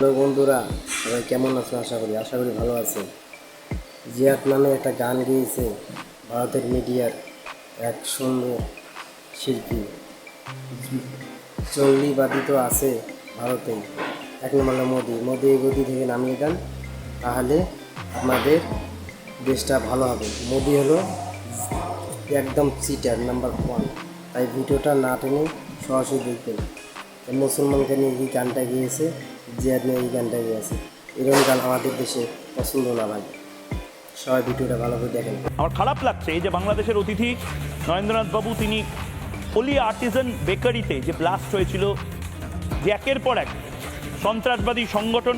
Hello বন্ধুরা, সবাই কেমন আছো আশা করি আশা করি ভালো আছে জিয়াত নামে একটা গান গেয়েছে, ভারতের মিডিয়ার এক সুন্দর শিল্পী। চল্লিবাদী তো আছে ভারতে। এক নম্বর মোদি। মোদি গতি থেকে নামিয়ে দেন, তাহলে আমাদের দেশটা ভালো হবে। মোদি হলো একদম চিটার নাম্বার ওয়ান তাই ভিডিওটা না টেনে সরাসরি দেখবেন। মুসলমানকে নিয়ে এই গানটা গিয়েছে, জিয়াদ নিয়ে এই গানটা গিয়েছে। এরকম গান আমাদের দেশে পছন্দ না ভাই। সবাই ভিডিওটা ভালো করে দেখেন। আমার খারাপ লাগছে এই যে বাংলাদেশের অতিথি নরেন্দ্রনাথ বাবু, তিনি হোলি আর্টিজান বেকারিতে যে ব্লাস্ট হয়েছিল, যে একের পর এক সন্ত্রাসবাদী সংগঠন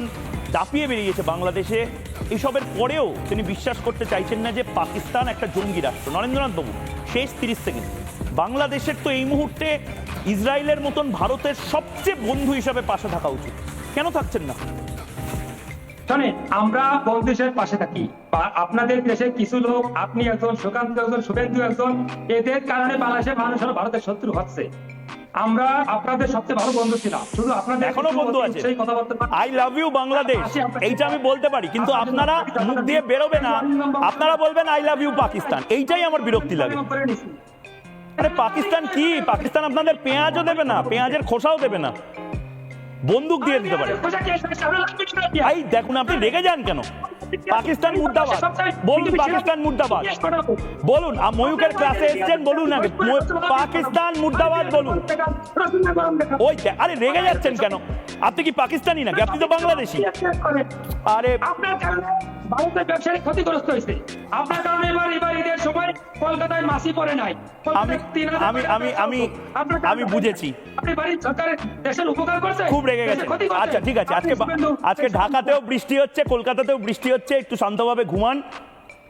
দাপিয়ে বেরিয়েছে বাংলাদেশে। এসবের পরেও তিনি বিশ্বাস করতে চাইছেন না যে পাকিস্তান একটা জঙ্গি রাষ্ট্র। নরেন্দ্রনাথ বাবু, শেষ তিরিশ সেকেন্ড। বাংলাদেশের তো এই মুহূর্তে ইসরায়েলের মতন ভারতের সবচেয়ে বন্ধু হিসাবে পাশে থাকা উচিত। কেন থাকছেন না? শোনেন, আমরা বন্ধুদের পাশে থাকি। আপনাদের দেশে কিছু লোক, আপনি একজন, সুকান্ত একজন, শুভেন্দু একজন, এদের কারণে বাংলাদেশের মানুষ ভারতের শত্রু হচ্ছে। আমরা আপনাদের সবচেয়ে ভালো বন্ধু ছিলাম। শুধু আপনাদের এখনও বন্ধু আছে। সেই কথাবার্তা আই লাভ ইউ বাংলাদেশ এইটা আমি বলতে পারি কিন্তু আপনারা মুখ দিয়ে বেরোবে না। আপনারা বলবেন আই লাভ ইউ পাকিস্তান এইটাই আমার বিরক্তি লাগে। আরে পাকিস্তান কি? পাকিস্তান আপনাদের পেঁয়াজও দেবে না পেঁয়াজের খোসাও দেবে না। বন্দুক দিয়ে দিতে পারে? এই দেখুন আপনি রেগে যান কেন? পাকিস্তান মুর্দাবাদ। বলুন পাকিস্তান মুর্দাবাদ। বলুন আ, ময়ূকের ক্লাসে এসছেন বলুন আগে। পাকিস্তান মুর্দাবাদ বলুন। ওই আরে রেগে যাচ্ছেন কেন? আপনি কি পাকিস্তানি নাকি? আপনি তো বাংলাদেশি। আরে আপনার ভারতের ব্যবসায়ী ক্ষতিগ্রস্ত হয়েছে। আপনার কারণে এবার এবার ঈদের সময় কলকাতায় মাসি পড়ে নাই। আমি আমি আমি আমি আমি বুঝেছি। আপনি বাড়ির সরকারের দেশের উপকার করছে খুব রেগে গেছে। আচ্ছা ঠিক আছে। আজকে আজকে ঢাকাতেও বৃষ্টি হচ্ছে কলকাতাতেও বৃষ্টি হচ্ছে, একটু শান্তভাবে ঘুমান।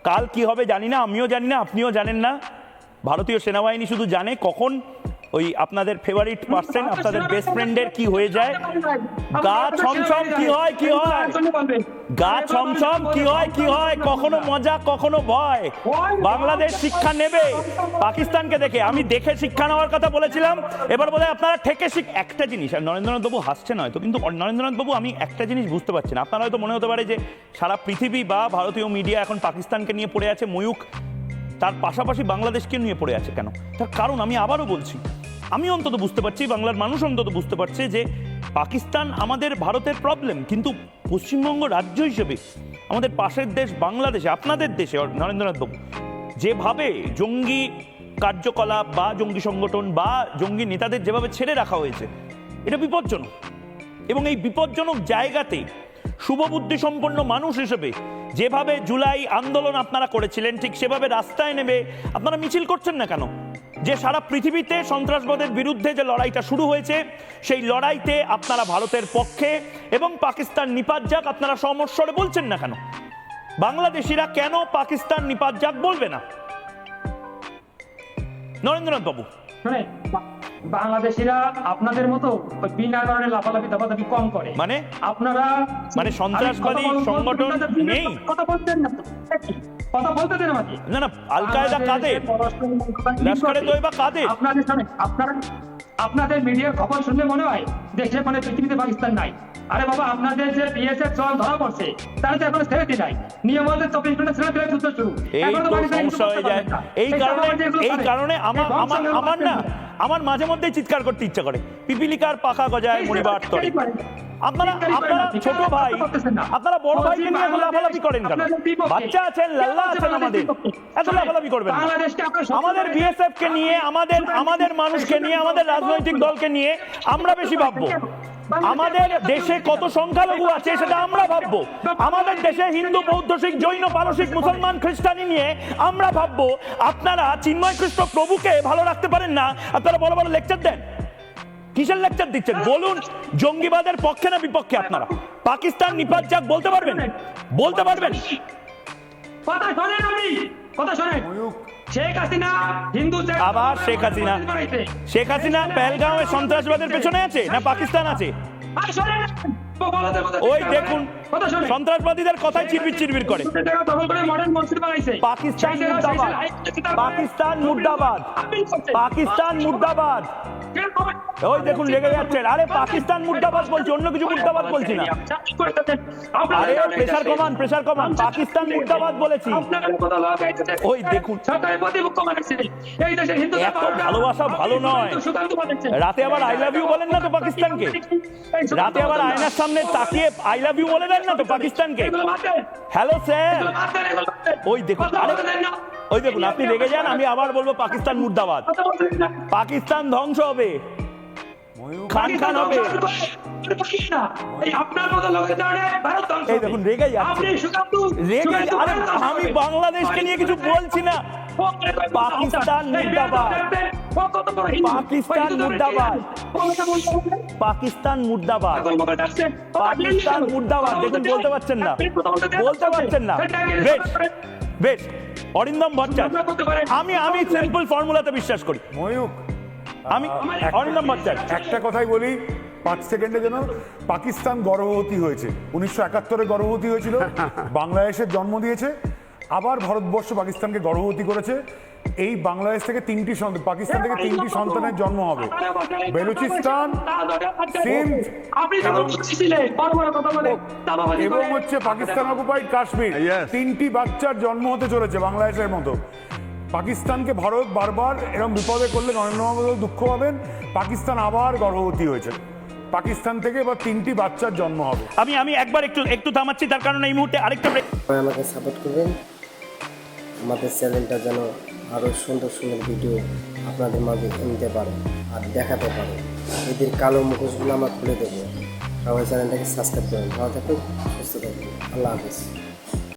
কাল কি হবে জানি না, আমিও জানি না, আপনিও জানেন না। ভারতীয় সেনাবাহিনী শুধু জানে কখন ওই আপনাদের ফেভারিট পার্সন আপনাদের বেস্ট ফ্রেন্ডের কি হয়ে যায়? গা ছমছম কি হয় কি হয়? গা ছমছম কি হয় কি হয়? কখনো মজা কখনো ভয়? বাংলাদেশ শিক্ষা নেবে? পাকিস্তানকে দেখে আমি দেখে শিক্ষা নেওয়ার কথা বলেছিলাম। এবার বলে আপনারা ঠেকে শিখ একটা জিনিস আর নরেন্দ্রনাথ বাবু হাসছেন হয়তো কিন্তু নরেন্দ্রনাথ বাবু আমি একটা জিনিস বুঝতে পারছি না। আপনার হয়তো মনে হতে পারে যে সারা পৃথিবী বা ভারতীয় মিডিয়া এখন পাকিস্তানকে নিয়ে পড়ে আছে ময়ূক তার পাশাপাশি বাংলাদেশকে নিয়ে পড়ে আছে কেন? তার কারণ আমি আবারও বলছি আমি অন্তত বুঝতে পারছি, বাংলার মানুষ অন্তত বুঝতে পারছে যে পাকিস্তান আমাদের ভারতের প্রবলেম কিন্তু পশ্চিমবঙ্গ রাজ্য হিসেবে আমাদের পাশের দেশ বাংলাদেশে, আপনাদের দেশে নরেন্দ্রনাথ বাবু, যেভাবে জঙ্গি কার্যকলাপ বা জঙ্গি সংগঠন বা জঙ্গি নেতাদের যেভাবে ছেড়ে রাখা হয়েছে, এটা বিপজ্জনক। এবং এই বিপজ্জনক জায়গাতে শুভবুদ্ধি সম্পন্ন মানুষ হিসেবে যেভাবে জুলাই আন্দোলন আপনারা করেছিলেন, ঠিক সেভাবে রাস্তায় নেমে আপনারা মিছিল করছেন না কেন? যে সারা পৃথিবীতে সন্ত্রাসবাদের বিরুদ্ধে যে লড়াইটা শুরু হয়েছে সেই লড়াইতে আপনারা ভারতের পক্ষে এবং পাকিস্তান নিপাত যাক আপনারা সমস্বরে বলছেন না কেন বাংলাদেশিরা কেন পাকিস্তান নিপাত যাক বলবে না নরেন্দ্রনাথ বাবু বাংলাদেশিরা আপনাদের মতো বিনা কারণে লাফালাফি দাপাদাপি কম করে মানে? আপনারা মানে সন্ত্রাসবাদী সংগঠন নেই? কথা বলতেন না। কথা বলতে দেন আমাকে। না না আল কায়দা কাদের? লস্করে তৈবা কাদের? আপনাদের সামনে আপনারা আপনাদের মিডিয়ার খবর শুনলে মনে হয় দেশে মানে পৃথিবীতে পাকিস্তান নাই। আরে বাবা আপনাদের যে বিএসএফ জল ধরা পড়ছে তারা তো এখন ছেড়ে দিলাই নিয়ম মতে চব্বিশ ঘণ্টা ছেড়ে এই সমস্যা হয়ে যায়। এই কারণে এই কারণে আমার আমার আমার না আমার মাঝে মধ্যে চিৎকার করতে ইচ্ছা করে। পিপিলিকার পাখা গজায় মরিবার তরে। আপনারা আপনারা ছোট ভাই আপনারা বড় ভাইকে নিয়ে লাফালাফি করেন কেন? বাচ্চা আছেন লাল্লা আছেন আমাদের। এত লাফালাফি করবেন আমাদের বিএসএফ কে নিয়ে আমাদের আমাদের মানুষকে নিয়ে আমাদের রাজনৈতিক দলকে নিয়ে আমরা বেশি ভাববো। আমাদের দেশে কত সংখ্যালঘু আছে সেটা আমরা ভাববো। আমাদের দেশে হিন্দু বৌদ্ধ শিখ জৈন পারসিক মুসলমান খ্রিস্টানি নিয়ে আমরা ভাববো আপনারা চিন্ময় কৃষ্ণ প্রভুকে ভালো রাখতে পারেন না। আপনারা বড় বড় লেকচার দেন। কিসের লেকচার দিচ্ছেন? বলুন জঙ্গিবাদের পক্ষে না বিপক্ষে আপনারা? পাকিস্তান নিপাত যাক বলতে পারবেন? বলতে পারবেন? কথা শোনেন আমি কথা শোনেন। শেখ হাসিনা হিন্দু আবার শেখ হাসিনা। শেখ হাসিনা পেহেলগাঁওয়ে সন্ত্রাসবাদের পেছনে আছে না পাকিস্তান আছে? ওই দেখুন। সন্ত্রাসবাদীদের কথাই চিরবির চিরবির করে। পাকিস্তান মুর্দাবাদ। পাকিস্তান মুর্দাবাদ। পাকিস্তান মুর্দাবাদ। ওই দেখুন, লেগে আরে, পাকিস্তান মুর্দাবাদ বলছি, অন্য কিছু মুর্দাবাদ বলছি না আরে প্রেসার কমান প্রেসার কমান পাকিস্তান মুর্দাবাদ বলেছি ওই দেখুন। ভালোবাসা ভালো নয়। রাতে আবার আই love you বলেন না তো পাকিস্তানকে? রাতে আবার আয়নার সামনে তাকিয়ে আই লাভ ইউ বলে দেন না তো পাকিস্তানকে হ্যালো স্যার ওই দেখুন, আরে ওই দেখুন, আপনি রেগে যান, আমি আবার বলব পাকিস্তান মুর্দাবাদ। পাকিস্তান ধ্বংস হবে। খান খান হবে। দেখুন, রেগে রেগে আরে, আমি বাংলাদেশকে নিয়ে কিছু বলছি না। পাকিস্তান মুর্দাবাদ। পাকিস্তান মুর্দাবাদ। পাকিস্তান মুর্দাবাদ। পাকিস্তান মুর্দাবাদ। দেখুন, বলতে পারছেন না। বলতে পারছেন না। বেশ। বেশ অরিন্দম ভট্টাচার্য। আমি আমি সিম্পল ফর্মুলাতে বিশ্বাস করি। ময়ূক আমি অরিন্দম ভট্টাচার্য। একটা কথাই বলি পাঁচ সেকেন্ডে যেন পাকিস্তান গর্ভবতী হয়েছে। উনিশশো একাত্তরে গর্ভবতী হয়েছিল বাংলাদেশের জন্ম দিয়েছে আবার ভারতবর্ষ পাকিস্তানকে গর্ভবতী করেছে। এই বাংলাদেশ থেকে তিনটি সন্তান পাকিস্তান থেকে তিনটি সন্তানের জন্ম হবে। বেলুচিস্তান সিন্ধ এবং হচ্ছে পাকিস্তান অকুপাইড কাশ্মীর। তিনটি বাচ্চার জন্ম হতে চলেছে বাংলাদেশের মতো। পাকিস্তানকে ভারত বারবার এরকম বিপদে করলে নরেন্দ্র মোদী দুঃখ পাবেন। পাকিস্তান আবার গর্ভবতী হয়েছে। পাকিস্তান থেকে এবার তিনটি বাচ্চার জন্ম হবে। আমি আমি একবার একটু একটু থামাচ্ছি তার কারণে এই মুহূর্তে আরেকটা আমাকে সাপোর্ট করবেন। আমাদের চ্যানেলটা যেন আরও সুন্দর সুন্দর ভিডিও আপনাদের মাঝে নিতে পারে আর দেখাতে পারে। এদের কালো মুখোশগুলো আমরা খুলে দেবো। সবাই চ্যানেলটাকে সাবস্ক্রাইব করুন। ভালো থাকুন, সুস্থ থাকুন। আল্লাহ হাফিজ।